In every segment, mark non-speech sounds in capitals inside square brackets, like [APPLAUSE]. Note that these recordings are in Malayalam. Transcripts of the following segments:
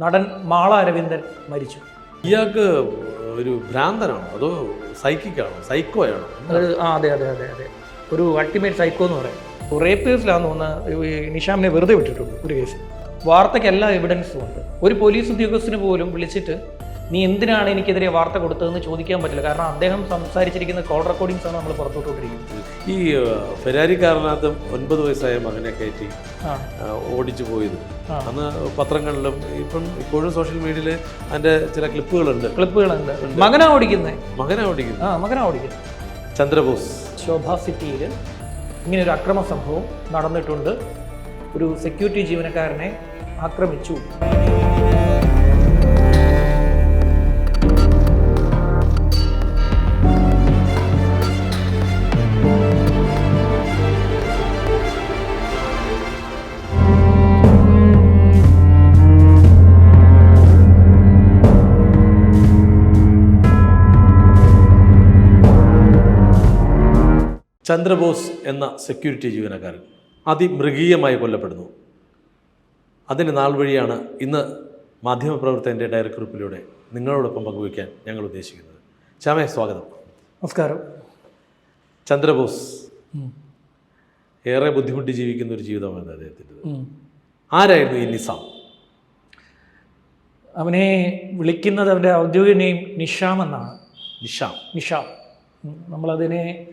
നടൻ മാള അരവിന്ദൻ മരിച്ചു. ഇയാൾക്ക് ഒരു ഭ്രാന്തനാണോ? അതോ സൈക്കിക്കാണോ? സൈക്കോയാണോ? ആണോ ആ അതെ അതെ അതെ അതെ. ഒരു അൾട്ടിമേറ്റ് സൈക്കോ എന്ന് പറയും. റേപ്പ് കേസിലാന്ന് തോന്നുന്ന നിഷാമിനെ വെറുതെ വിട്ടിട്ടുണ്ട് ഒരു കേസ് വാർത്തയ്ക്ക് എല്ലാ എവിഡൻസും ഉണ്ട്. ഒരു പോലീസ് ഉദ്യോഗസ്ഥന് പോലും വിളിച്ചിട്ട് നീ എന്തിനാണ് എനിക്കെതിരെ വാർത്ത കൊടുത്തതെന്ന് ചോദിക്കാൻ പറ്റില്ല. കാരണം അദ്ദേഹം സംസാരിച്ചിരിക്കുന്ന കോൾ റെക്കോർഡിങ്സ് ആണ് നമ്മൾ പുറത്തോട്ടിരിക്കുന്നത് ഈ ഫെരാരിക്കാരനകത്ത് ഒൻപത് വയസ്സായ മകനെ കയറ്റി ഓടിച്ചു പോയത്. അന്ന് പത്രങ്ങളിലും ഇപ്പം ഇപ്പോഴും സോഷ്യൽ മീഡിയയിൽ അതിന്റെ ചില ക്ലിപ്പുകളുണ്ട്. ക്ലിപ്പുകളുണ്ട്. മകനാ ഓടിക്കുന്നത് മകനെ ഓടിക്കുന്നു ആ മകനാ ഓടിക്കുന്നത്. ചന്ദ്രബോസ്. ശോഭ സിറ്റിയിൽ ഇങ്ങനെ ഒരു അക്രമ സംഭവം നടന്നിട്ടുണ്ട്. ഒരു സെക്യൂരിറ്റി ജീവനക്കാരനെ ആക്രമിച്ചു. ചന്ദ്രബോസ് എന്ന സെക്യൂരിറ്റി ജീവനക്കാരൻ അതിമൃഗീയമായി കൊല്ലപ്പെടുന്നു. അതിന് നാൾ വഴിയാണ് ഇന്ന് മാധ്യമപ്രവർത്തകന്റെ ഡയറക്ട് ഗ്രൂപ്പിലൂടെ നിങ്ങളോടൊപ്പം പങ്കുവയ്ക്കാൻ ഞങ്ങൾ ഉദ്ദേശിക്കുന്നത്. ശ്യാമേ സ്വാഗതം. നമസ്കാരം. ചന്ദ്രബോസ്. ഏറെ ബുദ്ധിമുട്ടി ജീവിക്കുന്ന ഒരു ജീവിതമാണ് അദ്ദേഹത്തിന്റെ. ആരായിരുന്നു ഈ നിസാം? അവനെ വിളിക്കുന്നത് അവന്റെ ഔദ്യോഗിക നെയിം നിഷാം എന്നാണ്. നിഷാം. നിഷാം. നമ്മളതിനെ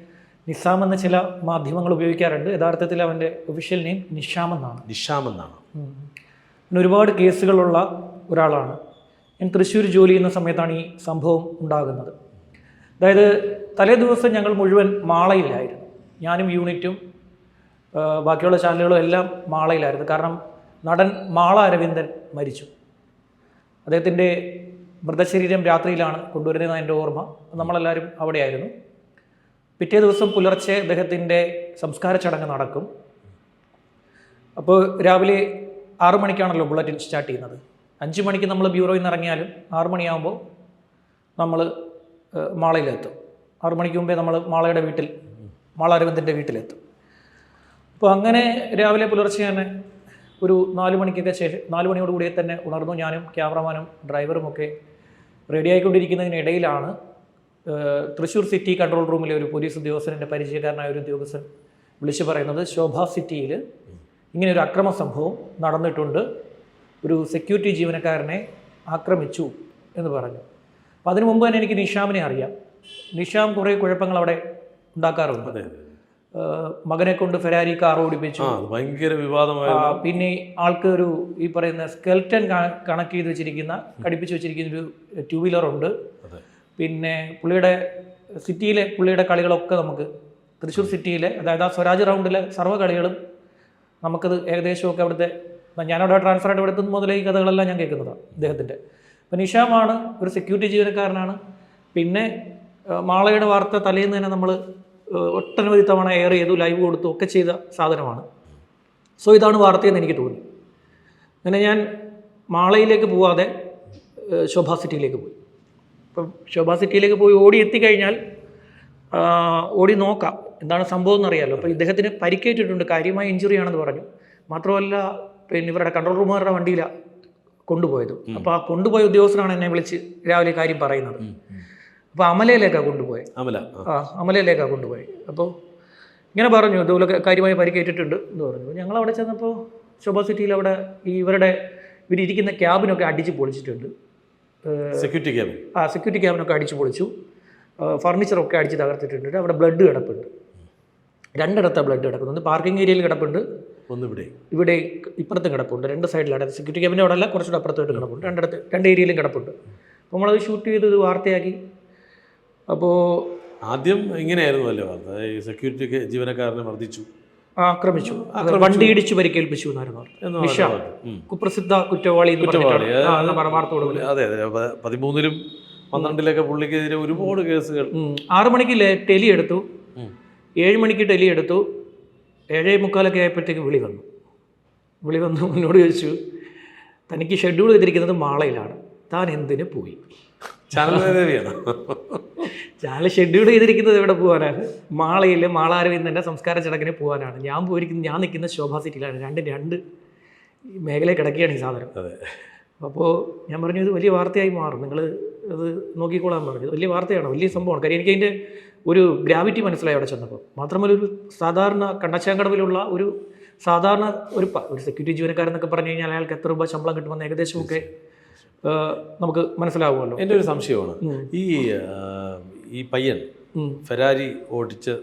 നിസാം എന്ന ചില മാധ്യമങ്ങൾ ഉപയോഗിക്കാറുണ്ട്. യഥാർത്ഥത്തിൽ അവന്റെ ഒഫീഷ്യൽ നെയിം നിഷാം എന്നാണ്. നിഷാം എന്നാണ്. പിന്നെ ഒരുപാട് കേസുകളുള്ള ഒരാളാണ്. ഞാൻ തൃശ്ശൂർ ജോലി ചെയ്യുന്ന സമയത്താണ് ഈ സംഭവം ഉണ്ടാകുന്നത്. അതായത് തലേ ദിവസം ഞങ്ങൾ മുഴുവൻ മാളയിലായിരുന്നു. ഞാനും യൂണിറ്റും ബാക്കിയുള്ള ചാനലുകളും എല്ലാം മാളയിലായിരുന്നു. കാരണം നടൻ മാള അരവിന്ദൻ മരിച്ചു. അദ്ദേഹത്തിന്റെ മൃതശരീരം രാത്രിയിലാണ് കൊണ്ടുവരുന്നത് എന്റെ ഓർമ്മ. നമ്മളെല്ലാവരും അവിടെയായിരുന്നു. പിറ്റേ ദിവസം പുലർച്ചെ അദ്ദേഹത്തിന്റെ സംസ്കാര ചടങ്ങ് നടക്കും. അപ്പോൾ രാവിലെ ആറു മണിക്കാണല്ലോ ബുള്ളറ്റിൻ സ്റ്റാർട്ട് ചെയ്യുന്നത്. അഞ്ച് മണിക്ക് നമ്മൾ ബ്യൂറോയിൽ നിന്ന് ഇറങ്ങിയാലും ആറു മണിയാകുമ്പോൾ നമ്മൾ മാളയിലെത്തും. ആറു മണിക്ക് മുമ്പേ നമ്മൾ മാളയുടെ വീട്ടിൽ മാള അരവിന്ദന്റെ വീട്ടിലെത്തും. അപ്പോൾ അങ്ങനെ രാവിലെ പുലർച്ചെ തന്നെ ഒരു നാല് മണിക്കൊക്കെ ശേഷം നാല് മണിയോട് കൂടി തന്നെ ഉണർന്നു. ഞാനും ക്യാമറമാനും ഡ്രൈവറും ഒക്കെ റെഡി ആയിക്കൊണ്ടിരിക്കുന്നതിനിടയിലാണ് തൃശ്ശൂർ സിറ്റി കൺട്രോൾ റൂമിലെ ഒരു പോലീസ് ഉദ്യോഗസ്ഥന്റെ പരിചയക്കാരനായ ഒരു ഉദ്യോഗസ്ഥൻ വിളിച്ചു പറയുന്നത് ശോഭ സിറ്റിയിൽ ഇങ്ങനെ ഒരു അക്രമ സംഭവം നടന്നിട്ടുണ്ട്. ഒരു സെക്യൂരിറ്റി ജീവനക്കാരനെ ആക്രമിച്ചു എന്ന് പറഞ്ഞു. അപ്പം അതിനു മുമ്പ് തന്നെ എനിക്ക് നിഷാമിനെ അറിയാം. നിഷാം കുറേ കുഴപ്പങ്ങൾ അവിടെ ഉണ്ടാക്കാറുണ്ട്. മകനെ കൊണ്ട് ഫെരാരി കാർ ഓടിപ്പിച്ചു. ഭയങ്കര വിവാദമായ പിന്നെ ആൾക്ക് ഒരു ഈ പറയുന്ന സ്കെൽറ്റൻ കണക്ട് ചെയ്ത് വെച്ചിരിക്കുന്ന ഘടിപ്പിച്ച് വെച്ചിരിക്കുന്ന ഒരു ടൂ വീലർ ഉണ്ട്. പിന്നെ പുള്ളിയുടെ സിറ്റിയിലെ പുള്ളിയുടെ കളികളൊക്കെ നമുക്ക് തൃശ്ശൂർ സിറ്റിയിലെ അതായത് ആ സ്വരാജ് റൗണ്ടിലെ സർവ കളികളും നമുക്കത് ഏകദേശമൊക്കെ അവിടുത്തെ ഞാനവിടെ ട്രാൻസ്ഫർ ആയിട്ട് എടുത്തത് മുതലേ ഈ കഥകളെല്ലാം ഞാൻ കേൾക്കുന്നതാണ് അദ്ദേഹത്തിന്റെ അപ്പം നിഷാമാണ് ഒരു സെക്യൂരിറ്റി ജീവനക്കാരനാണ്. പിന്നെ മാളയുടെ വാർത്ത തലേന്ന് തന്നെ നമ്മൾ ഒട്ടനവധി തവണ എയർ ചെയ്തു ലൈവ് കൊടുത്തു ഒക്കെ ചെയ്ത സാധനമാണ്. സോ ഇതാണ് വാർത്തയെന്ന് എനിക്ക് തോന്നി. അങ്ങനെ ഞാൻ മാളയിലേക്ക് പോവാതെ ശോഭാ സിറ്റിയിലേക്ക് പോയി. അപ്പം ശോഭാ സിറ്റിയിലേക്ക് പോയി ഓടി എത്തിക്കഴിഞ്ഞാൽ ഓടി നോക്കാം. എന്താണ് സംഭവം എന്നറിയാലോ. അപ്പോൾ ഇദ്ദേഹത്തിന് പരിക്കേറ്റിട്ടുണ്ട്. കാര്യമായ ഇഞ്ചുറി ആണെന്ന് പറഞ്ഞു. മാത്രമല്ല പിന്നെ ഇവരുടെ കൺട്രോൾ റൂമുകാരുടെ വണ്ടിയിലാണ് കൊണ്ടുപോയത്. അപ്പോൾ ആ കൊണ്ടുപോയ ഉദ്യോഗസ്ഥനാണ് എന്നെ വിളിച്ച് രാവിലെ കാര്യം പറയുന്നത്. അപ്പോൾ അമലയിലേക്കാണ് കൊണ്ടുപോയത് അമല. ആ. അമലയിലേക്കാണ് കൊണ്ടുപോയി. അപ്പോൾ ഇങ്ങനെ പറഞ്ഞു ഇതുപോലെ കാര്യമായി പരിക്കേറ്റിട്ടുണ്ട് എന്ന് പറഞ്ഞു. ഞങ്ങൾ അവിടെ ചെന്നപ്പോൾ ശോഭ സിറ്റിയിൽ അവിടെ ഈ ഇവരുടെ ഇവരിയ്ക്കുന്ന ക്യാബിനൊക്കെ അടിച്ച് പൊളിച്ചിട്ടുണ്ട്. സെക്യൂരിറ്റി ക്യാബിൻ ആ സെക്യൂരിറ്റി ക്യാബിനൊക്കെ അടിച്ചു പൊളിച്ചു. ഫർണിച്ചറൊക്കെ അടിച്ച് തകർത്തിട്ടുണ്ട് അവിടെ ബ്ലഡ് കിടപ്പുണ്ട്. രണ്ടിടത്ത ബ്ലഡ് കിടക്കുന്നു ഒന്ന് പാർക്കിംഗ് ഏരിയയിൽ കിടപ്പുണ്ട്. ഒന്ന് ഇവിടെ. ഇവിടെ ഇപ്പുറത്തും കിടപ്പുണ്ട്. രണ്ട് സൈഡിലാണ് സെക്യൂരിറ്റി ക്യാബിന്റെ അവിടെ അല്ല കുറച്ചുകൂടെ അപ്പുറത്തോട്ട് കിടപ്പുണ്ട്. രണ്ടിടത്ത് രണ്ട് ഏരിയയിലും കിടപ്പുണ്ട്. അപ്പോൾ നമ്മളത് ഷൂട്ട് ചെയ്ത് ഇത് വാർത്തയാക്കി. അപ്പോൾ ആദ്യം ഇങ്ങനെയായിരുന്നു അല്ലേ വാർത്ത ഈ സെക്യൂരിറ്റി ജീവനക്കാരനെ മർദ്ദിച്ചു. ആക്രമിച്ചു. വണ്ടി ഇടിച്ച് പരിക്കേൽപ്പിച്ചു എന്നായിരുന്നു നിഷ. കുപ്രസിദ്ധ കുറ്റവാളി അതെ അതെ. പതിമൂന്നിലും പന്ത്രണ്ടിലൊക്കെ പുള്ളിക്കെതിരെ ഒരുപാട് കേസുകൾ. ആറു മണിക്ക് ടെലി എടുത്തു. ഏഴ് മണിക്ക് ടെലി എടുത്തു. ഏഴേ മുക്കാലൊക്കെ ആയപ്പോഴത്തേക്ക് വിളി വന്നു. വിളി വന്നു മുന്നോട് ചോദിച്ചു തനിക്ക് ഷെഡ്യൂൾ ചെയ്തിരിക്കുന്നത് മാളയിലാണ്. താൻ എന്തിന് പോയി? ചാനൽ ദേവിയാണ് ഞാൻ ഷെഡ്യൂൾ ചെയ്തിരിക്കുന്നത് എവിടെ പോകാനാണ് മാളയിൽ മാളാരവിന്ദന്റെ സംസ്കാര ചടങ്ങിന് പോകാനാണ് ഞാൻ പോയിരിക്കുന്നത് ഞാൻ നിൽക്കുന്ന ശോഭാ സിറ്റിയിലാണ്. രണ്ട് രണ്ട് മേഖലയിൽ കിടക്കുകയാണ് ഈ സാധനം. അപ്പോൾ ഞാൻ പറഞ്ഞു ഇത് വലിയ വാർത്തയായി മാറും. നിങ്ങൾ അത് നോക്കിക്കോളാൻ പറഞ്ഞു. വലിയ വാർത്തയാണ് വലിയ സംഭവമാണ്. കാര്യം എനിക്ക് അതിന്റെ ഒരു ഗ്രാവിറ്റി മനസ്സിലായി അവിടെ ചെന്നപ്പോൾ. മാത്രമല്ല ഒരു സാധാരണ കണ്ടച്ചാങ്കടവിലുള്ള ഒരു സാധാരണ ഒരു പ- ഒരു സെക്യൂരിറ്റി ജീവനക്കാരെന്നൊക്കെ പറഞ്ഞു കഴിഞ്ഞാൽ അയാൾക്ക് എത്ര രൂപ ശമ്പളം കിട്ടുമെന്ന് ഏകദേശമൊക്കെ നമുക്ക് മനസ്സിലാവുമല്ലോ. എന്റെ ഒരു സംശയമാണ്. ഈ ഈ പയ്യൻ. ഫെരാരി ഓടിച്ച്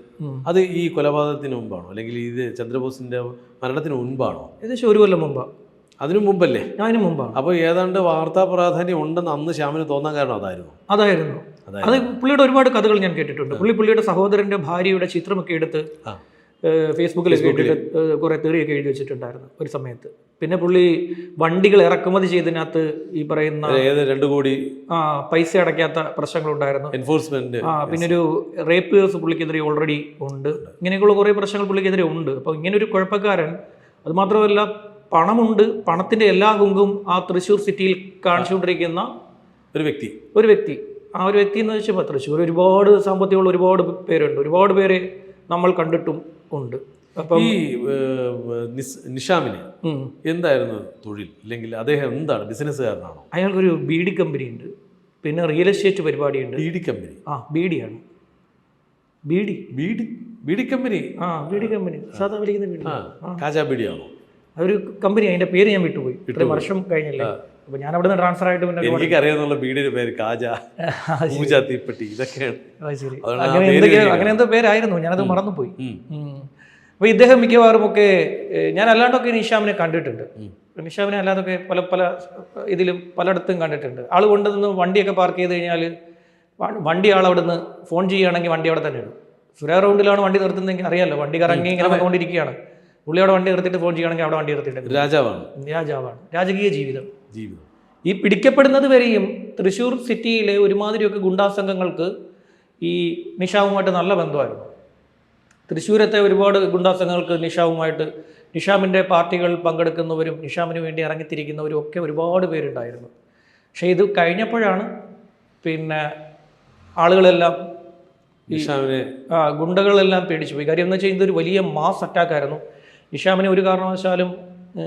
അത് ഈ കൊലപാതകത്തിന് മുമ്പാണോ? അല്ലെങ്കിൽ ഇത് ചന്ദ്രബോസിന്റെ മരണത്തിന് മുൻപാണോ? ഏകദേശം ഒരു കൊല്ലം മുമ്പാണ് അതിനു മുമ്പല്ലേ? അതിനു മുമ്പാണ് അപ്പോൾ ഏതാണ്ട് വാർത്താ പ്രാധാന്യം ഉണ്ടെന്ന് അന്ന് ശ്യാമിന് തോന്നാൻ കാരണം അതായിരുന്നു. അതായിരുന്നു. അത് പുള്ളിയുടെ ഒരുപാട് കഥകൾ ഞാൻ കേട്ടിട്ടുണ്ട്. പുള്ളി പുള്ളിയുടെ സഹോദരന്റെ ഭാര്യയുടെ ചിത്രമൊക്കെ എടുത്ത് ഫേസ്ബുക്കിലൊക്കെ ഇട്ടിട്ട് കുറെ തെറിയൊക്കെ എഴുതി വെച്ചിട്ടുണ്ടായിരുന്നു ഒരു സമയത്ത്. പിന്നെ പുള്ളി വണ്ടികൾ ഇറക്കുമതി ചെയ്തതിനകത്ത് ഈ പറയുന്ന രണ്ടു കോടി ആ പൈസ അടയ്ക്കാത്ത പ്രശ്നങ്ങളുണ്ടായിരുന്നു. എൻഫോഴ്സ്മെന്റ് ആ പിന്നെ ഒരു റേപ്പ് കേസ് പുള്ളിക്കെതിരെ ഓൾറെഡി ഉണ്ട്. ഇങ്ങനെയൊക്കെയുള്ള കുറേ പ്രശ്നങ്ങൾ പുള്ളിക്കെതിരെ ഉണ്ട്. അപ്പോൾ ഇങ്ങനെ ഒരു കുഴപ്പക്കാരൻ അത് മാത്രമല്ല പണമുണ്ട്. പണത്തിന്റെ എല്ലാ കുങ്കും ആ തൃശ്ശൂർ സിറ്റിയിൽ കാണിച്ചുകൊണ്ടിരിക്കുന്ന ഒരു വ്യക്തി. ഒരു വ്യക്തി. ആ ഒരു വ്യക്തി എന്ന് വെച്ചാൽ തൃശ്ശൂർ ഒരുപാട് സാമ്പത്തികമുള്ള ഒരുപാട് പേരുണ്ട്. ഒരുപാട് പേരെ നമ്മൾ കണ്ടിട്ടും ഉണ്ട്. അപ്പം ഈ നിഷാമിന് എന്തായിരുന്നു തൊഴിൽ? അല്ലെങ്കിൽ അദ്ദേഹം എന്താണ് ബിസിനസ്സുകാരനാണോ? അയാൾക്കൊരു ബി ഡി കമ്പനി ഉണ്ട് പിന്നെ റിയൽ എസ്റ്റേറ്റ് പരിപാടിയുണ്ട്. B D company. ആ B B D B D B D B D company? ആ ബി ഡി കമ്പനി. സാധാരണ വിളിക്കുന്ന ബി ഡി ആ കാജാ ബിഡിയാണോ അതൊരു കമ്പനി അതിന്റെ പേര് ഞാൻ വിട്ടുപോയി. വർഷം കഴിഞ്ഞില്ലേ? അപ്പൊ ഞാൻ അവിടെ നിന്ന് ട്രാൻസ്ഫർ ആയിട്ട് പിന്നെ എനിക്ക് അറിയാന്നുള്ള വീടിന്റെ പേര് കാജ [LAUGHS] തീപ്പെട്ടി ഇതൊക്കെയാണ്. അങ്ങനെ അങ്ങനെ എന്തോ പേരായിരുന്നു ഞാനത് മറന്നുപോയി. ഉം. ഉം. അപ്പൊ ഇദ്ദേഹം മിക്കവാറും ഒക്കെ ഞാൻ അല്ലാണ്ടൊക്കെ നിഷാമിനെ കണ്ടിട്ടുണ്ട്. നിഷാമിനെ അല്ലാതൊക്കെ പല പല ഇതിലും പലയിടത്തും കണ്ടിട്ടുണ്ട്. ആൾ കൊണ്ടുവന്ന് വണ്ടിയൊക്കെ പാർക്ക് ചെയ്ത് കഴിഞ്ഞാൽ വണ്ടി ആൾ അവിടെ നിന്ന് ഫോൺ ചെയ്യുകയാണെങ്കിൽ വണ്ടി അവിടെ തന്നെ ഇടും. സുരാ റൗണ്ടിലാണ് വണ്ടി നിർത്തുന്നതെങ്കിൽ അറിയാലോ വണ്ടി കറങ്ങി ഇങ്ങനെ വന്നുകൊണ്ടിരിക്കുകയാണ് പുള്ളി അവിടെ വണ്ടി നിർത്തിയിട്ട് ഫോൺ ചെയ്യുകയാണെങ്കിൽ അവിടെ വണ്ടി നിർത്തിയിട്ട് രാജാവാണ്. രാജാവാണ്. രാജകീയ ജീവിതം. ജീവിതം. ഈ പിടിക്കപ്പെടുന്നത് വരെയും തൃശ്ശൂർ സിറ്റിയിലെ ഒരുമാതിരിയൊക്കെ ഗുണ്ടാസംഘങ്ങൾക്ക് ഈ നിഷാവുമായിട്ട് നല്ല ബന്ധമായിരുന്നു. തൃശ്ശൂരത്തെ ഒരുപാട് ഗുണ്ടാസംഘങ്ങൾക്ക് നിഷാവുമായിട്ട് നിഷാമിന്റെ പാർട്ടികൾ പങ്കെടുക്കുന്നവരും നിഷാമിന് വേണ്ടി ഇറങ്ങിത്തിരിക്കുന്നവരും ഒക്കെ ഒരുപാട് പേരുണ്ടായിരുന്നു. പക്ഷേ ഇത് കഴിഞ്ഞപ്പോഴാണ് പിന്നെ ആളുകളെല്ലാം നിഷാമിനെ ആ ഗുണ്ടകളെല്ലാം പേടിച്ചു പോയി കാര്യം എന്ന് വെച്ചാൽ ഇതൊരു വലിയ മാസ് അറ്റാക്ക് നിഷാമിനെ ഒരു കാരണവശാലും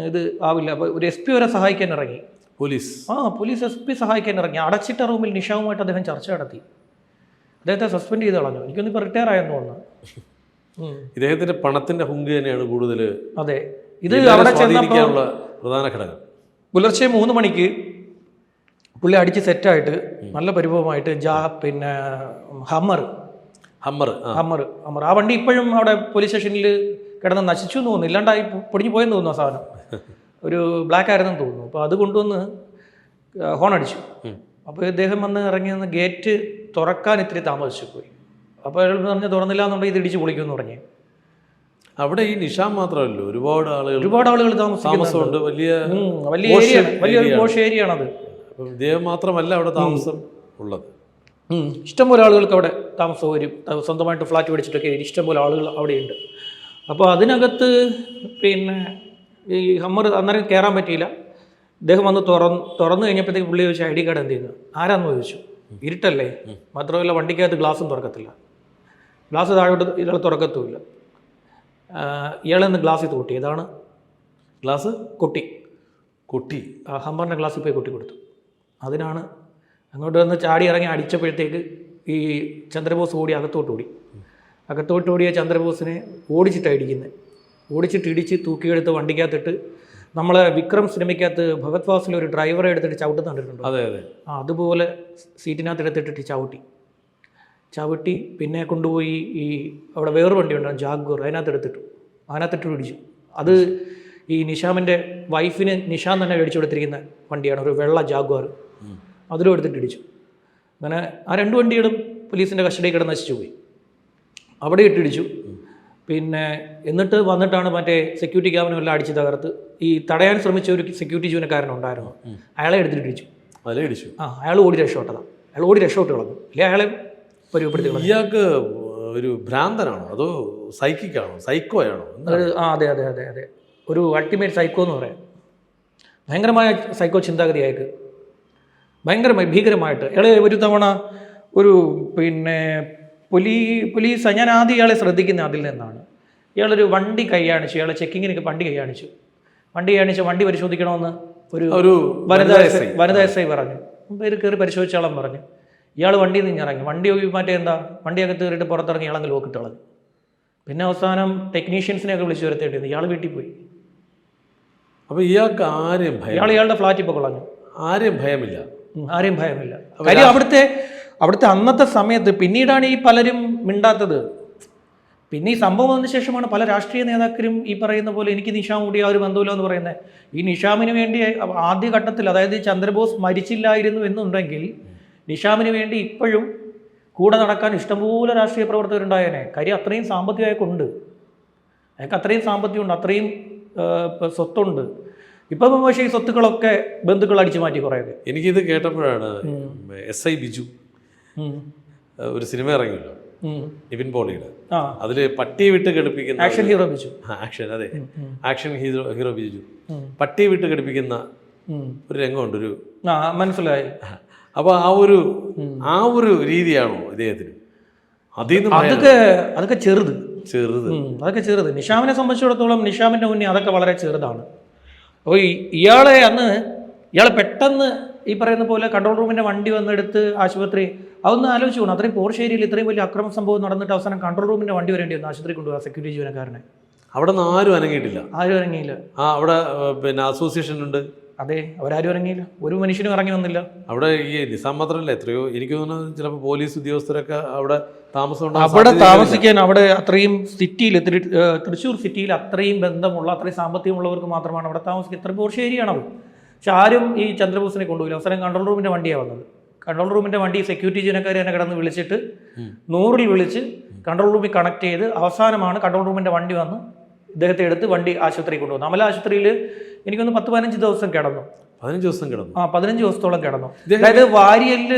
ഇത് ആവില്ല. അപ്പോൾ ഒരു എസ് പി വരെ സഹായിക്കാൻ ഇറങ്ങി. പോലീസ്. ആ പോലീസ് എസ് പി സഹായിക്കാൻ ഇറങ്ങി. അടച്ചിട്ട റൂമിൽ നിഷാവുമായിട്ട് അദ്ദേഹം ചർച്ച നടത്തി. അദ്ദേഹത്തെ സസ്പെൻഡ് ചെയ്ത് കളഞ്ഞു. എനിക്കൊന്നും ഇപ്പോൾ റിട്ടയർ ആയെന്ന് തോന്നുന്നു. ഇദ്ദേഹത്തിന്റെ പണത്തിന്റെ ഹുങ്ക് തന്നെയാണ് കൂടുതൽ അതെ. ഇത് അവിടെ ചെന്നപ്പോൾ പ്രധാന ഘടകം. പുലർച്ചെ മൂന്ന് മണിക്ക് പുള്ളി അടിച്ച് സെറ്റായിട്ട് നല്ല പരിഭവമായിട്ട് ജാ പിന്നെ ഹമ്മർ. Hummer Hummer Hummer. ആ വണ്ടി ഇപ്പോഴും അവിടെ പോലീസ് സ്റ്റേഷനിൽ കിടന്ന് നശിച്ചു എന്ന് തോന്നുന്നു. ഇല്ലാണ്ടായി പൊടിഞ്ഞു പോയെന്ന് തോന്നുന്നു ആ സാധനം. ഒരു ബ്ലാക്ക് ആയിരുന്നെന്ന് തോന്നുന്നു. അപ്പോൾ അത് കൊണ്ടുവന്ന് ഹോൺ അടിച്ചു. അപ്പോൾ ഇദ്ദേഹം വന്ന് ഇറങ്ങി വന്ന് ഗേറ്റ് തുറക്കാൻ ഇത്തിരി താമസിച്ചു പോയി. അപ്പോൾ അയാൾ പറഞ്ഞ് തുറന്നില്ല എന്നുണ്ടെങ്കിൽ ഇത് ഇടിച്ച് പൊളിക്കുമെന്ന് പറഞ്ഞു. അവിടെ ഈ നിഷാം മാത്രമല്ല ഒരുപാട് ആളുകൾ ഒരുപാട് ആളുകൾ താമസമുണ്ട്. വലിയ വലിയ ഏരിയ വലിയൊരു. പോഷ് ഏരിയ ആണത് ഇദ്ദേഹം മാത്രമല്ല അവിടെ താമസം ഉള്ളത്. ഇഷ്ടംപോലെ ആളുകൾക്ക് അവിടെ താമസം ത- സ്വന്തമായിട്ട് ഫ്ലാറ്റ് മേടിച്ചിട്ടൊക്കെ ഇഷ്ടംപോലെ ആളുകൾ അവിടെയുണ്ട്. അപ്പോൾ അതിനകത്ത് പിന്നെ ഈ ഹമ്മർ അന്നേരം കയറാൻ പറ്റിയില്ല. ഇദ്ദേഹം വന്ന് തുറന്ന് തുറന്നു കഴിഞ്ഞപ്പോഴത്തേക്ക് പുള്ളി ചോദിച്ചു ഐ ഡി കാർഡ് എന്ത് ചെയ്യുന്നു ആരാന്ന് ചോദിച്ചു. ഇരുട്ടല്ലേ? മാത്രമല്ല വണ്ടിക്കകത്ത് ഗ്ലാസും തുറക്കത്തില്ല. ഗ്ലാസ് താഴോട്ട് ഇയാൾ തുറക്കത്തുമില്ല. ഇയാളെന്ന് ഗ്ലാസ്സിൽ തൂട്ടി ഏതാണ്? ഗ്ലാസ് കൊട്ടി. കൊട്ടി. ആ ഹമ്മറിന്റെ ഗ്ലാസ്സിൽ പോയി കൊട്ടി കൊടുത്തു. അതിനാണ് അങ്ങോട്ട് വന്ന് ചാടി ഇറങ്ങി അടിച്ചപ്പോഴത്തേക്ക് ഈ ചന്ദ്രബോസ് കൂടി അകത്തോട്ട് ഓടി. അകത്തോട്ട് ഓടിയ ചന്ദ്രബോസിനെ ഓടിച്ചിട്ടാണ് ഇടിക്കുന്നത് ഓടിച്ചിട്ട് ഇടിച്ച് തൂക്കിയെടുത്ത് വണ്ടിക്കകത്തിട്ട് നമ്മളെ വിക്രം സിനിമയ്ക്കകത്ത് ഭഗത് വാസിൽ ഒരു ഡ്രൈവറെ എടുത്തിട്ട് ചവിട്ടുന്ന തണ്ടിട്ടുണ്ട് അതെ അതെ. ആ അതുപോലെ സീറ്റിനകത്ത് എടുത്തിട്ടിട്ട് ചവിട്ടി. ചവിട്ടി പിന്നെ കൊണ്ടുപോയി ഈ അവിടെ വേറൊരു വണ്ടി ഉണ്ടാകും ജാഗ്വർ അതിനകത്ത് എടുത്തിട്ടു അതിനകത്തിട്ട് പിടിച്ചു. അത് ഈ നിഷാമിന്റെ വൈഫിന് നിഷാം തന്നെ മേടിച്ചു കൊടുത്തിരിക്കുന്ന വണ്ടിയാണ് ഒരു വെള്ള ജാഗ്വാർ. അതിലും എടുത്തിട്ട് ഇടിച്ചു. അങ്ങനെ ആ രണ്ട് വണ്ടികളും പോലീസിന്റെ കസ്റ്റഡിയിൽ കിടന്ന് നശിച്ചു പോയി. അവിടെ ഇട്ടിടിച്ചു. പിന്നെ എന്നിട്ട് വന്നിട്ടാണ് മറ്റേ സെക്യൂരിറ്റി ക്യാബിനും എല്ലാം അടിച്ച് തകർത്ത് ഈ തടയാൻ ശ്രമിച്ച ഒരു സെക്യൂരിറ്റി ജീവനക്കാരൻ ജീവനക്കാരനുണ്ടായിരുന്നു അയാളെ എടുത്തിട്ട് ഇടിച്ചു. അതിലെ ഇടിച്ചു. ആ അയാൾ ഓടി രക്ഷപ്പെട്ടതാണ് അയാൾ ഓടി രക്ഷപ്പെട്ട് കളഞ്ഞു അല്ലെ അയാളെ പരിവപ്പെടുത്തി ഇയാൾക്ക് ഒരു ഭ്രാന്തനാണോ? അതോ സൈക്കിക്കാണോ സൈക്കോയാണോ എന്താ ഒരു ആ അതെ അതെ അതെ അതെ. ഒരു അൾട്ടിമേറ്റ് സൈക്കോ എന്ന് പറയാം. ഭയങ്കരമായ സൈക്കോ ചിന്താഗതി അയാൾക്ക് ഭയങ്കരമായി ഭീകരമായിട്ട്. ഇയാളെ ഒരു തവണ ഒരു പിന്നെ പൊലീ പുലീസ് ഞാൻ ആദ്യം ഇയാളെ ശ്രദ്ധിക്കുന്ന അതിൽ നിന്നാണ്. ഇയാളൊരു വണ്ടി കൈയാണിച്ചു. ഇയാളെ ചെക്കിങ്ങിനൊക്കെ വണ്ടി കൈയാണിച്ചു. വണ്ടി കൈയാണിച്ച് വണ്ടി പരിശോധിക്കണമെന്ന് ഒരു ഒരു വനിതാ എസ് ഐ വനിതാ എസ് ഐ പറഞ്ഞു. പേര് കയറി പരിശോധിച്ചാളം പറഞ്ഞു. ഇയാൾ വണ്ടിയിൽ നിന്ന് ഇറങ്ങി. വണ്ടി മാറ്റേ എന്താ? വണ്ടി അകത്ത് കയറിയിട്ട് പുറത്തിറങ്ങി ഇയാളങ്ങ് ലോക്കിട്ട് കളഞ്ഞു. പിന്നെ അവസാനം ടെക്നീഷ്യൻസിനെയൊക്കെ വിളിച്ചു വരുത്തേണ്ടി ഇയാൾ വീട്ടിൽ പോയി. അപ്പൊ ഇയാൾക്ക് ആരെയും ഭയം ഇയാൾ ഇയാളുടെ ഫ്ലാറ്റിൽ ഇപ്പോൾ കളഞ്ഞു. ആരെയും ഭയമില്ല. ആരെയും ഭയമില്ല. കാര്യം അവിടുത്തെ അവിടുത്തെ അന്നത്തെ സമയത്ത് പിന്നീടാണ് ഈ പലരും മിണ്ടാത്തത്. പിന്നെ ഈ സംഭവം വന്ന ശേഷമാണ് പല രാഷ്ട്രീയ നേതാക്കളും ഈ പറയുന്ന പോലെ എനിക്ക് നിഷാം കൂടി ആ ഒരു ബന്ധമില്ല എന്ന് പറയുന്നത്. ഈ നിഷാമിന് വേണ്ടി ആദ്യ ഘട്ടത്തിൽ അതായത് ചന്ദ്രബോസ് മരിച്ചില്ലായിരുന്നു എന്നുണ്ടെങ്കിൽ നിഷാമിന് വേണ്ടി ഇപ്പോഴും കൂടെ നടക്കാൻ ഇഷ്ടംപോലെ രാഷ്ട്രീയ പ്രവർത്തകരുണ്ടായേനെ. കാര്യം അത്രയും സാമ്പത്തികം അയാൾക്കുണ്ട്. അയാൾക്ക് അത്രയും സാമ്പത്തികമുണ്ട് അത്രയും സ്വത്തുണ്ട്. ഇപ്പം പക്ഷേ ഈ സ്വത്തുക്കളൊക്കെ ബന്ധുക്കൾ അടിച്ചു മാറ്റി കുറേയൊക്കെ. എനിക്കിത് കേട്ടപ്പോഴാണ് എസ് ഐ ബിജു ഒരു സിനിമ ഇറങ്ങിയല്ലോ. നിവിൻ പോളിയുടെ. അതിൽ പട്ടിയെ വിട്ട് ഘടിപ്പിക്കുന്ന ആക്ഷൻ ഹീറോ ബിജു. ആക്ഷൻ അതെ. Action hero hero Biju. പട്ടിയെ വിട്ട് ഘടിപ്പിക്കുന്ന ഒരു രംഗമുണ്ട് ഒരു മനസ്സിലായി. അപ്പൊ ആ ഒരു ആ ഒരു രീതിയാണോ ഇദ്ദേഹത്തിന്? അതൊക്കെ അതൊക്കെ ചെറുത്. ചെറുത്. അതൊക്കെ ചെറുത്. നിഷാമിനെ സംബന്ധിച്ചിടത്തോളം നിഷാമിന്റെ മുന്നേ അതൊക്കെ വളരെ ചെറുതാണ്. അപ്പോൾ ഇയാളെ അന്ന് ഇയാളെ പെട്ടെന്ന് ഈ പറയുന്ന പോലെ കൺട്രോൾ റൂമിന്റെ വണ്ടി വന്നെടുത്ത് ആശുപത്രി അതൊന്ന് ആലോചിച്ച് പോകണം അത്രയും പോർശ്ശേരിയിൽ ഇത്രയും വലിയ അക്രമ സംഭവം നടന്നിട്ട് അവസാനം കൺട്രോൾ റൂമിന്റെ വണ്ടി വരേണ്ടി വന്നു ആശുപത്രി കൊണ്ടുപോകാൻ സെക്യൂരിറ്റി ജീവനക്കാരനെ. അവിടെ നിന്ന് ആരും അനങ്ങിയിട്ടില്ല. ആരും ഇറങ്ങിയില്ല ആ അവിടെ പിന്നെ അസോസിയേഷൻ ഉണ്ട്. അതെ അവരാരും ഇറങ്ങിയില്ല ഒരു മനുഷ്യനും ഇറങ്ങി വന്നില്ല. അവിടെ ഈ നിസാം മാത്രമല്ല എത്രയോ എനിക്ക് തോന്നുന്നു ചിലപ്പോൾ പോലീസ് ഉദ്യോഗസ്ഥരൊക്കെ അവിടെ താമസം അവിടെ താമസിക്കാൻ അവിടെ അത്രയും സിറ്റിയിൽ തൃശ്ശൂർ സിറ്റിയിൽ അത്രയും ബന്ധമുള്ള അത്രയും സാമ്പത്തികമുള്ളവർക്ക് മാത്രമാണ് അവിടെ താമസിക്കുക ഇത്ര പോർഷ് ഏരിയയാണ് അത് പക്ഷെ ആരും ഈ ചന്ദ്രബോസിനെ കൊണ്ടുപോയി അവസാനം കൺട്രോൾ റൂമിന്റെ വണ്ടിയാണ് വന്നത്. കൺട്രോൾ റൂമിന്റെ വണ്ടി സെക്യൂരിറ്റി ജീവനക്കാർ തന്നെ കിടന്ന് വിളിച്ചിട്ട് നൂറിൽ വിളിച്ച് കൺട്രോൾ റൂമിൽ കണക്ട് ചെയ്ത് അവസാനമാണ് കൺട്രോൾ റൂമിന്റെ വണ്ടി വന്ന് ഇദ്ദേഹത്തെ എടുത്ത് വണ്ടി ആശുപത്രിയിൽ കൊണ്ടുവന്നു. അമല ആശുപത്രിയിൽ എനിക്കൊന്ന് പത്ത് പതിനഞ്ച് ദിവസം കിടന്നു. പതിനഞ്ച് ദിവസം കിടന്നു. ആ പതിനഞ്ച് ദിവസത്തോളം കിടന്നു. അതായത് വാരിയൽ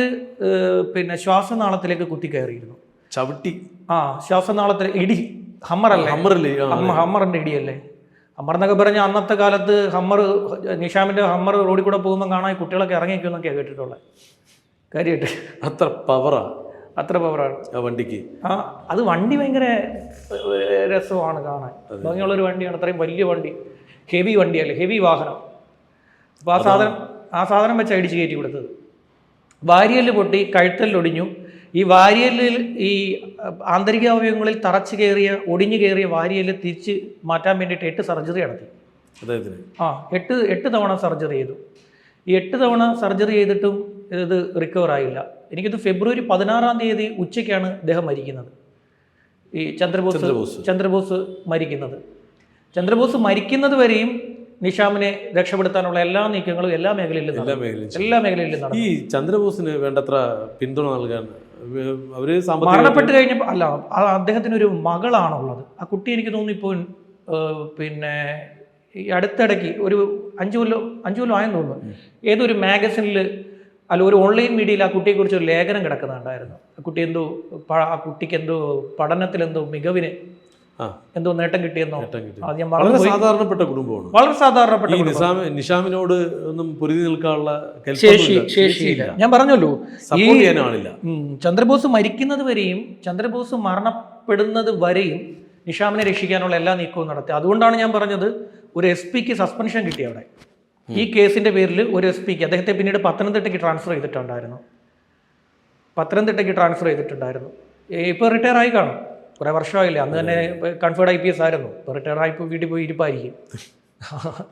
പിന്നെ ശ്വാസനാളത്തിലേക്ക് കുത്തി കയറിയിരുന്നു ചവിട്ടി. ആ ശ്വാസനാളത്തിലെ ഇടി ഹമ്മറല്ലേ? ഹമ്മറിൽ ഹമ്മ ഹമ്മറിന്റെ ഇടിയല്ലേ? ഹമ്മർ എന്നൊക്കെ പറഞ്ഞ അന്നത്തെ കാലത്ത് ഹമ്മർ നിഷാമിന്റെ ഹമ്മർ റോഡിൽ കൂടെ പോകുമ്പോൾ കാണാൻ കുട്ടികളൊക്കെ ഇറങ്ങിക്കുന്നൊക്കെയാണ് കേട്ടിട്ടുള്ളത്. കാര്യമായിട്ട്. അത്ര പവറാണ് അത്ര പവറാണ് ആ വണ്ടിക്ക്? ആ അത് വണ്ടി ഭയങ്കര രസമാണ് കാണാൻ. ഭംഗിയുള്ളൊരു വണ്ടിയാണ്. അത്രയും വലിയ വണ്ടി. ഹെവി വണ്ടിയല്ലേ? ഹെവി വാഹനം. അപ്പോൾ ആ സാധനം ആ സാധനം വെച്ച് അടിച്ച് കയറ്റി കൊടുത്തത്. വാരിയൽ പൊട്ടി കഴുത്തല്ലൊടിഞ്ഞു ഈ വാരിയലിൽ ഈ ആന്തരിക അവയവങ്ങളിൽ തറച്ചു കയറിയ ഒടിഞ്ഞു കയറിയ വാരിയൽ തിരിച്ച് മാറ്റാൻ വേണ്ടിയിട്ട് എട്ട് സർജറി നടത്തി. അദ്ദേഹത്തിന്? ആ എട്ട് എട്ട് തവണ സർജറി ചെയ്തു. ഈ എട്ട് തവണ സർജറി ചെയ്തിട്ടും ഇത് റിക്കവർ ആയില്ല. എനിക്കിത് ഫെബ്രുവരി പതിനാറാം തീയതി ഉച്ചയ്ക്കാണ് ഇദ്ദേഹം മരിക്കുന്നത്. ഈ ചന്ദ്രബോസ് ചന്ദ്രബോസ്. മരിക്കുന്നത്. ചന്ദ്രബോസ് മരിക്കുന്നത് വരെയും നിഷാമിനെ രക്ഷപ്പെടുത്താനുള്ള എല്ലാ നീക്കങ്ങളും എല്ലാ മേഖലയിലും എല്ലാ മേഖലയിലും ഈ ചന്ദ്രബോസിന് വേണ്ടത്ര പിന്തുണ നൽകാൻ അവർ മരണപ്പെട്ട് കഴിഞ്ഞപ്പോൾ അല്ല അദ്ദേഹത്തിന് ഒരു മകളാണുള്ളത്. ആ കുട്ടി എനിക്ക് തോന്നുന്നു ഇപ്പോൾ പിന്നെ ഈ അടുത്തിടയ്ക്ക് ഒരു അഞ്ചു കൊല്ലം അഞ്ചു കൊല്ലം ആയെന്ന് തോന്നുന്നു. ഏതൊരു മാഗസിനിൽ അല്ല ഒരു ഓൺലൈൻ മീഡിയയിൽ ആ കുട്ടിയെക്കുറിച്ച് ഒരു ലേഖനം കിടക്കുന്നുണ്ടായിരുന്നു. ആ കുട്ടി എന്തോ ആ കുട്ടിക്ക് എന്തോ പഠനത്തിൽ എന്തോ മികവിന് എന്തോ നേട്ടം കിട്ടിയെന്നോ? അത് ഞാൻ വളരെ സാധാരണപ്പെട്ട കുടുംബമാണ്. വളരെ സാധാരണപ്പെട്ട. നിഷാമിനോട് ഒന്നും പൊരുതി നിൽക്കാനുള്ള ശേഷി ശേഷിയില്ല. ഞാൻ പറഞ്ഞല്ലോ ഈ ചന്ദ്രബോസ് മരിക്കുന്നത് വരെയും ചന്ദ്രബോസ് മരണപ്പെടുന്നത് വരെയും നിഷാമിനെ രക്ഷിക്കാനുള്ള എല്ലാ നീക്കവും നടത്തി. അതുകൊണ്ടാണ് ഞാൻ പറഞ്ഞത് ഒരു എസ് പിക്ക് സസ്പെൻഷൻ കിട്ടി അവിടെ. ഈ കേസിന്റെ പേരിൽ ഒരു എസ് പിക്ക് അദ്ദേഹത്തെ പിന്നീട് പത്തനംതിട്ടയ്ക്ക് ട്രാൻസ്ഫർ ചെയ്തിട്ടുണ്ടായിരുന്നു. പത്തനംതിട്ടയ്ക്ക് ട്രാൻസ്ഫർ ചെയ്തിട്ടുണ്ടായിരുന്നു. ഇപ്പോൾ റിട്ടയർ ആയി കാണും. കുറേ വർഷമായില്ലേ. അന്ന് തന്നെ കൺഫേർഡ് ഐ പി എസ് ആയിരുന്നു. ഇപ്പോൾ റിട്ടയർ ആയിപ്പോൾ വീട്ടിൽ പോയി ഇരിപ്പായിരിക്കും. [LAUGHS]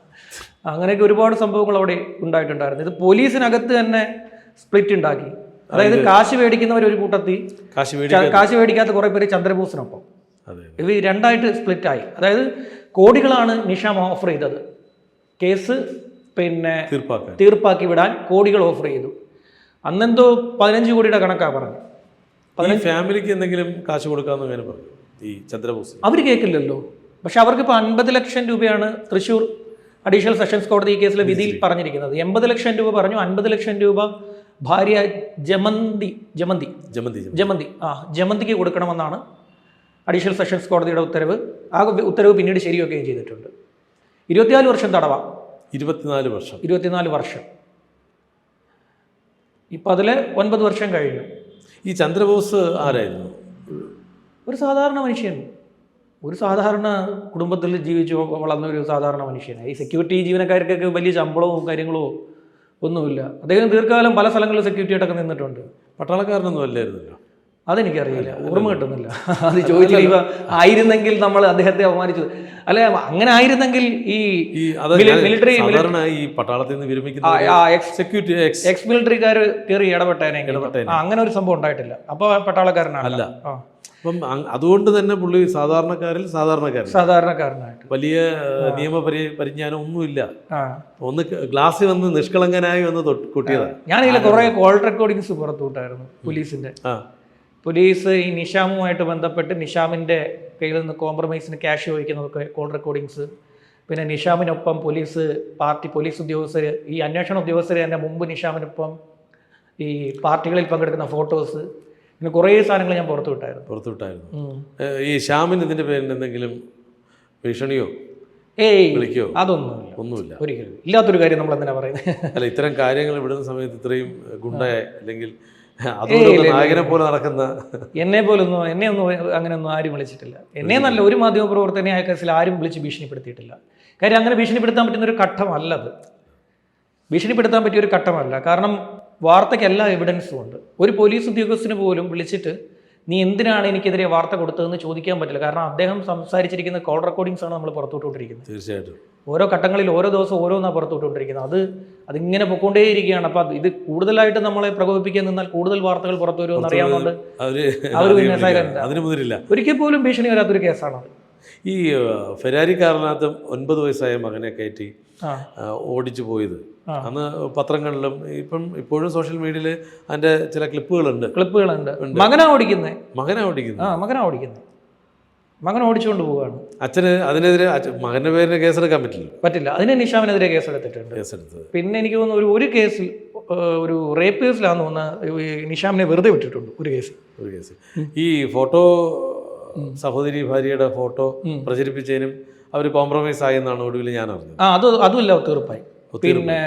അങ്ങനെയൊക്കെ ഒരുപാട് സംഭവങ്ങൾ അവിടെ ഉണ്ടായിട്ടുണ്ടായിരുന്നു. ഇത് പോലീസിനകത്ത് തന്നെ സ്പ്ലിറ്റ് ഉണ്ടാക്കി. അതായത് കാശ് മേടിക്കുന്നവർ ഒരു കൂട്ടത്തിൽ കാശ് മേടിക്കാത്ത കുറേ പേര് ചന്ദ്രബോസിനൊപ്പം. അതെ ഇത് രണ്ടായിട്ട് സ്പ്ലിറ്റ് ആയി. അതായത് കോടികളാണ് നിഷാം ഓഫർ ചെയ്തത്. കേസ് പിന്നെ തീർപ്പാക്കി വിടാൻ കോടികൾ ഓഫർ ചെയ്തു. അന്നെന്തോ പതിനഞ്ച് കോടിയുടെ കണക്കാണ് പറഞ്ഞു ഈ ഫാമിലിക്ക് എന്തെങ്കിലും കാശ് കൊടുക്കാന്ന് അങ്ങനെ പറഞ്ഞു. ഈ ചന്ദ്രബോസ്. അവർ കേൾക്കില്ലല്ലോ. പക്ഷെ അവർക്ക് അവർക്കിപ്പോൾ അൻപത് ലക്ഷം രൂപയാണ് തൃശ്ശൂർ അഡീഷണൽ സെഷൻസ് കോടതി ഈ കേസിലെ വിധിയിൽ പറഞ്ഞിരിക്കുന്നത്. എൺപത് ലക്ഷം രൂപ പറഞ്ഞു അൻപത് ലക്ഷം രൂപ ഭാര്യ ജമന്തി ജമന്തി ജമന്തി ജമന്തി. ജമന്തി ആ ജമന്തിക്ക് കൊടുക്കണമെന്നാണ് അഡീഷണൽ സെഷൻസ് കോടതിയുടെ ഉത്തരവ്. ആ ഉത്തരവ് പിന്നീട് ശരിവെക്കുകയും ചെയ്തിട്ടുണ്ട്. ഇരുപത്തിനാല് വർഷം തടവ. ഇരുപത്തിനാല് വർഷം. ഇരുപത്തിനാല് വർഷം. ഇപ്പം അതിൽ ഒൻപത് വർഷം കഴിഞ്ഞു. ഈ ചന്ദ്രബോസ് ആരായിരുന്നു? ഒരു സാധാരണ മനുഷ്യൻ. ഒരു സാധാരണ കുടുംബത്തിൽ ജീവിച്ച് വളർന്ന ഒരു സാധാരണ മനുഷ്യനാണ് ഈ സെക്യൂരിറ്റി ജീവനക്കാർക്കൊക്കെ വലിയ ശമ്പളവും കാര്യങ്ങളോ ഒന്നുമില്ല. അദ്ദേഹം ദീർഘകാലം പല സ്ഥലങ്ങളിൽ സെക്യൂരിറ്റി ആയിട്ടൊക്കെ നിന്നിട്ടുണ്ട്. പട്ടാളക്കാരനൊന്നും അല്ലായിരുന്നല്ലോ. അതെനിക്കറിയില്ല. ഓർമ്മ കിട്ടുന്നില്ല. [LAUGHS] അത് ചോദിച്ചില്ല ആയിരുന്നെങ്കിൽ നമ്മൾ അദ്ദേഹത്തെ അപമാനിച്ചത്. അല്ലെ അങ്ങനെ ആയിരുന്നെങ്കിൽ ഈ മിലിറ്ററി ഈ പട്ടാളത്തിൽ നിന്ന് വിരമിക്കുന്ന എക്സ് മിലിറ്ററിക്കാർ കയറി ഇടപെട്ടേനെ. അങ്ങനെ ഒരു സംഭവം ഉണ്ടായിട്ടില്ല. അപ്പൊ. ആ, അപ്പം അതുകൊണ്ട് തന്നെ പുള്ളി സാധാരണക്കാരിൽ സാധാരണക്കാരൻ സാധാരണക്കാരനായിട്ട്. വലിയ നിയമ പരി പരിജ്ഞാനം ഒന്നുമില്ല ഒന്ന് ഗ്ലാസ് വന്ന് നിഷ്കളങ്കനായി വന്ന് കൊട്ടിയതാണ് ഞാനിതിൽ കുറെ കോൾ റെക്കോർഡിങ്സ് പുറത്തു വിട്ടായിരുന്നു പോലീസിന്റെ. ആ. പോലീസ് ഈ നിഷാമുമായിട്ട് ബന്ധപ്പെട്ട് നിഷാമിന്റെ കയ്യിൽ നിന്ന് കോംപ്രമൈസിന് ക്യാഷ് ചോദിക്കുന്നതൊക്കെ കോൾ റെക്കോർഡിങ്സ് പിന്നെ നിഷാമിനൊപ്പം പോലീസ് പാർട്ടി പോലീസ് ഉദ്യോഗസ്ഥർ ഈ അന്വേഷണ ഉദ്യോഗസ്ഥർ തന്നെ മുമ്പ് നിഷാമിനൊപ്പം ഈ പാർട്ടികളിൽ പങ്കെടുക്കുന്ന ഫോട്ടോസ് പിന്നെ കുറേ സാധനങ്ങൾ ഞാൻ പുറത്തു വിട്ടായിരുന്നു. പുറത്തു വിട്ടായിരുന്നു. ഈ ശ്യാമിന് ഇതിന്റെ പേരിൽ എന്തെങ്കിലും ഭീഷണിയോ ഏയ് വിളിക്കോ? അതൊന്നുമില്ല. ഒന്നുമില്ല. ഒരിക്കലും ഇല്ലാത്തൊരു കാര്യം നമ്മൾ എന്തിനാ പറയുന്നത്? അല്ല ഇത്തരം കാര്യങ്ങൾ വിടുന്ന സമയത്ത് ഇത്രയും ഗുണ്ടയെ അല്ലെങ്കിൽ നായകനെ പോലെ നടക്കുന്ന എന്നെ പോലൊന്നും എന്നെ ഒന്നും അങ്ങനെ ഒന്നും ആരും വിളിച്ചിട്ടില്ല. എന്നെ നല്ല ഒരു മാധ്യമ പ്രവർത്തനയായ കേസിൽ ആരും വിളിച്ച് ഭീഷണിപ്പെടുത്തിയിട്ടില്ല. കാര്യം അങ്ങനെ ഭീഷണിപ്പെടുത്താൻ പറ്റുന്ന ഒരു ഘട്ടമല്ല അത് ഭീഷണിപ്പെടുത്താൻ പറ്റിയ ഒരു ഘട്ടമല്ല. കാരണം വാർത്തയ്ക്ക് എല്ലാ എവിഡൻസും ഉണ്ട്. ഒരു പോലീസ് ഉദ്യോഗസ്ഥന് പോലും വിളിച്ചിട്ട് നീ എന്തിനാണ് എനിക്കെതിരെ വാർത്ത കൊടുത്തതെന്ന് ചോദിക്കാൻ പറ്റില്ല. കാരണം അദ്ദേഹം സംസാരിച്ചിരിക്കുന്ന കോൾ റെക്കോർഡിങ്സ് ആണ് നമ്മൾ പുറത്തുവിട്ടുകൊണ്ടിരിക്കുന്നത്. തീർച്ചയായിട്ടും. ഓരോ ഘട്ടങ്ങളിൽ ഓരോ ദിവസം ഓരോന്നാണ് പുറത്തുവിട്ടുകൊണ്ടിരിക്കുന്നത്. അത് അതിങ്ങനെ പൊക്കോണ്ടേയിരിക്കുകയാണ്. അപ്പൊ ഇത് കൂടുതലായിട്ട് നമ്മളെ പ്രകോപിപ്പിക്കാൻ നിന്നാൽ കൂടുതൽ വാർത്തകൾ പുറത്തു വരുമെന്ന് അറിയാവുന്നുണ്ട് ഒരിക്കൽ പോലും ഭീഷണി വരാത്തൊരു കേസാണ് ഈ ഏഹ്, ഫെരാരി കാറിനകത്ത് ഒൻപത് വയസ്സായ മകനെ കയറ്റി ഓടിച്ചു പോയത്. അന്ന് പത്രങ്ങളിലും ഇപ്പം ഇപ്പോഴും സോഷ്യൽ മീഡിയയിൽ അതിന്റെ ചില ക്ലിപ്പുകളുണ്ട്. ക്ലിപ്പുകളുണ്ട്. മകനാ ഓടിക്കുന്നത് മകനാ ഓടിക്കുന്നത് മകനാ ഓടിക്കുന്നത് മകൻ ഓടിച്ചുകൊണ്ട് പോവുകയാണ്. അച്ഛന് അതിനെതിരെ മകന്റെ പേരിന് കേസെടുക്കാൻ പറ്റില്ല. പറ്റില്ല. അതിന് നിഷാമിനെതിരെ കേസെടുത്തിട്ടുണ്ട്. കേസെടുത്തത്. പിന്നെ എനിക്ക് തോന്നുന്നു ഒരു ഒരു കേസിൽ ഒരു റേപ്പ് കേസിലാന്ന് തോന്നുന്നത് നിഷാമിനെ വെറുതെ വിട്ടിട്ടുണ്ട് ഒരു കേസ് ഒരു കേസ് ഈ ഫോട്ടോ സഹോദരി ഭാര്യയുടെ ഫോട്ടോ പ്രചരിപ്പിച്ചതിനും അവർ കോംപ്രമൈസ് ആയി എന്നാണ് ഒടുവിൽ ഞാൻ അറിഞ്ഞത്. ആ അത് അതുമില്ല തീർപ്പായി പിന്നെ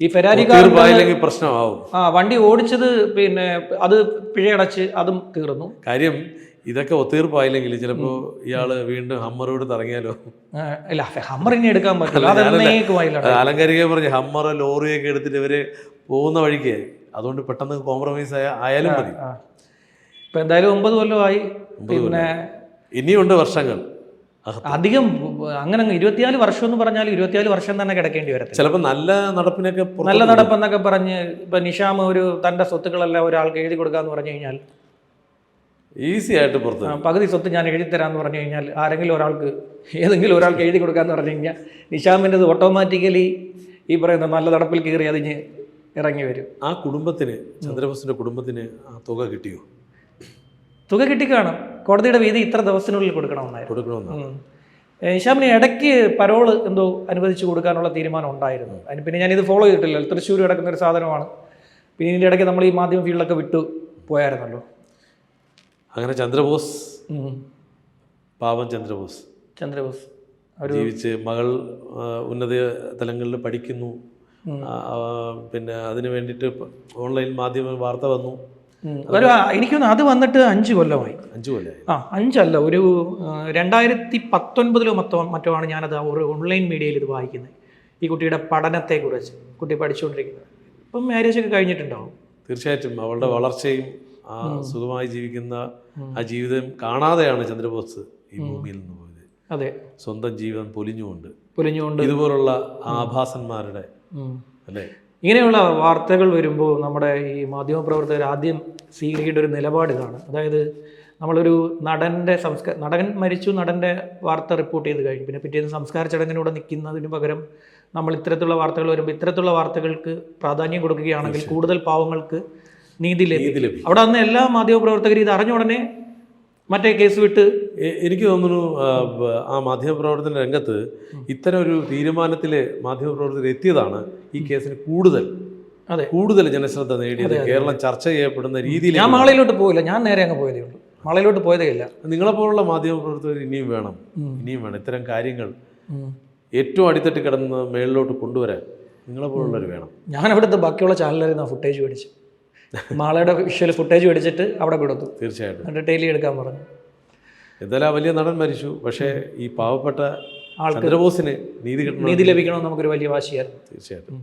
ഈ ഫെരാരി തീർപ്പായില്ലെങ്കിൽ പ്രശ്നമാവും. ആ വണ്ടി ഓടിച്ചത് പിന്നെ അത് പിഴയടച്ച് അതും തീർന്നു. കാര്യം ഇതൊക്കെ ഒത്തീർപ്പായില്ലെങ്കിൽ ചിലപ്പോ ഇയാൾ വീണ്ടും ഹമ്മറോട് ഇറങ്ങിയാലോ ആ, ഇല്ല ഹമ്മർ ഇനി എടുക്കാൻ പറ്റില്ല ആലങ്കാരിക പറഞ്ഞു ഹമ്മർ ലോറിയൊക്കെ എടുത്തിട്ട് ഇവർ പോകുന്ന വഴിക്ക് അതുകൊണ്ട് പെട്ടെന്ന് കോംപ്രമൈസ് ആയ ആയാലും മതി. ഇപ്പൊ എന്തായാലും ഒമ്പത് കൊല്ലമായി പിന്നെ ഇനിയുണ്ട് വർഷങ്ങൾ. അധികം അങ്ങനെ അങ്ങ് ഇരുപത്തിനാല് വർഷം എന്ന് പറഞ്ഞാൽ ഇരുപത്തിനാല് വർഷം തന്നെ കിടക്കേണ്ടി വരും ചിലപ്പോൾ നല്ല നടപ്പിനൊക്കെ നല്ല നടപ്പെന്നൊക്കെ പറഞ്ഞ് ഇപ്പൊ നിഷാം ഒരു തന്റെ സ്വത്തുക്കളെല്ലാം ഒരാൾക്ക് എഴുതി കൊടുക്കാന്ന് പറഞ്ഞു കഴിഞ്ഞാൽ ഈസി ആയിട്ട് പുറത്ത് പകുതി സ്വത്ത് ഞാൻ എഴുതി തരാമെന്ന് പറഞ്ഞു കഴിഞ്ഞാൽ ആരെങ്കിലും ഒരാൾക്ക് ഏതെങ്കിലും ഒരാൾക്ക് എഴുതി കൊടുക്കാന്ന് പറഞ്ഞു കഴിഞ്ഞാൽ നിഷാമിന്റെത് ഓട്ടോമാറ്റിക്കലി ഈ പറയുന്ന നല്ല തടപ്പിൽ കയറി അതിന് ഇറങ്ങി വരും. ആ കുടുംബത്തിന് ചന്ദ്രബോസിന്റെ കുടുംബത്തിന് ആ തുക കിട്ടിയോ? തുക കിട്ടിക്കാണും. കോടതിയുടെ വീതി ഇത്ര ദിവസത്തിനുള്ളിൽ കൊടുക്കണമെന്നായിരുന്നു. കൊടുക്കണമെന്നാണ് നിഷാമിന് ഇടയ്ക്ക് പരോൾ എന്തോ അനുവദിച്ചു കൊടുക്കാനുള്ള തീരുമാനം ഉണ്ടായിരുന്നു. അതിന് പിന്നെ ഞാനിത് ഫോളോ ചെയ്തിട്ടില്ല. തൃശ്ശൂർ കിടക്കുന്ന ഒരു സാധനമാണ്. പിന്നെ ഇതിന്റെ ഇടയ്ക്ക് നമ്മൾ ഈ മാധ്യമ ഫീൽഡൊക്കെ വിട്ടു പോയായിരുന്നല്ലോ. അങ്ങനെ ചന്ദ്രബോസ്. പാവം ചന്ദ്രബോസ്. ചന്ദ്രബോസ്. ജീവിച്ച് മകൾ ഉന്നത തലങ്ങളിൽ പഠിക്കുന്നു. പിന്നെ അതിന് വേണ്ടിയിട്ട് ഓൺലൈൻ മാധ്യമ വാർത്ത വന്നു. ഒരു എനിക്കൊന്ന് അത് വന്നിട്ട് അഞ്ച് കൊല്ലമായി. അഞ്ചു കൊല്ലം ആ അഞ്ചല്ല ഒരു രണ്ടായിരത്തി പത്തൊൻപതിലോ മറ്റോ മറ്റോ ആണ് ഞാനത് ഒരു ഓൺലൈൻ മീഡിയയിൽ ഇത് വായിക്കുന്നത്. ഈ കുട്ടിയുടെ പഠനത്തെക്കുറിച്ച് കുട്ടി പഠിച്ചുകൊണ്ടിരിക്കുന്നത്. ഇപ്പം മാരേജ് ഒക്കെ കഴിഞ്ഞിട്ടുണ്ടാവും. തീർച്ചയായിട്ടും അവളുടെ വളർച്ചയും ആ സുഖമായി ജീവിക്കുന്ന ആ ജീവിതം കാണാതെയാണ് ചന്ദ്രബോസ് ഈ ഭൂമിയിൽ നിന്ന് പോയത്. അതെ. സ്വന്തം ജീവിതം പൊലിഞ്ഞുകൊണ്ട്. പൊലിഞ്ഞുകൊണ്ട്. ഇതുപോലുള്ള ആഭാസന്മാരുടെ അല്ലെ? ഇങ്ങനെയുള്ള വാർത്തകൾ വരുമ്പോൾ നമ്മുടെ ഈ മാധ്യമപ്രവർത്തകർ ആദ്യം സ്വീകരിക്കേണ്ട ഒരു നിലപാട് ഇതാണ്. അതായത് നമ്മളൊരു നടന്റെ സംസ്കാര നടൻ മരിച്ചു നടന്റെ വാർത്ത റിപ്പോർട്ട് ചെയ്ത് കഴിഞ്ഞു. പിന്നെ പിറ്റേന്ന് സംസ്കാര ചടങ്ങിനൂടെ നിൽക്കുന്നതിന് പകരം നമ്മൾ ഇത്തരത്തിലുള്ള വാർത്തകൾ വരുമ്പോൾ ഇത്തരത്തിലുള്ള വാർത്തകൾക്ക് പ്രാധാന്യം കൊടുക്കുകയാണെങ്കിൽ കൂടുതൽ പാവങ്ങൾക്ക് നീതി ലഭിക്കും. അവിടെ അന്ന് എല്ലാ മാധ്യമപ്രവർത്തകരും ഇത് അറിഞ്ഞ ഉടനെ മറ്റേ കേസ് വിട്ട് എനിക്ക് തോന്നുന്നു ആ, മാധ്യമപ്രവർത്തന രംഗത്ത് ഇത്തരം ഒരു തീരുമാനത്തിൽ മാധ്യമപ്രവർത്തകർ എത്തിയതാണ് ഈ കേസിന് കൂടുതൽ. അതെ. കൂടുതൽ ജനശ്രദ്ധ നേടിയത് കേരളം ചർച്ച ചെയ്യപ്പെടുന്ന രീതിയിൽ ഞാൻ മാളയിലോട്ട് പോയില്ല. ഞാൻ നേരെ അങ്ങ് പോയതേ ഉള്ളൂ. മാളയിലോട്ട് പോയതേ ഇല്ല. നിങ്ങളെപ്പോലുള്ള മാധ്യമപ്രവർത്തകർ ഇനിയും വേണം. ഇനിയും വേണം. ഇത്തരം കാര്യങ്ങൾ ഏറ്റവും അടിത്തട്ട് കിടന്ന് മേളിലോട്ട് കൊണ്ടുവരാൻ നിങ്ങളെപ്പോലുള്ളവർ വേണം. ഞാൻ അവിടുത്തെ ബാക്കിയുള്ള ചാനലിൽ നിന്ന് ഫുട്ടേജ് മേടിച്ചു. മാളയുടെ വിഷ്വൽ ഫുട്ടേജ് മേടിച്ചിട്ട് അവിടെ കൊടുത്തു തീർച്ചയായിട്ടും. എന്നിട്ട് ടെയിലി എടുക്കാൻ പറഞ്ഞു. എന്തായാലും ആ വലിയ നടൻ മരിച്ചു. പക്ഷേ ഈ പാവപ്പെട്ട ആൾക്കാർ ചന്ദ്രബോസിന് നീതി കിട്ടണം നീതി ലഭിക്കണമെന്ന് നമുക്കൊരു വലിയ വാശിയായിരുന്നു. തീർച്ചയായിട്ടും.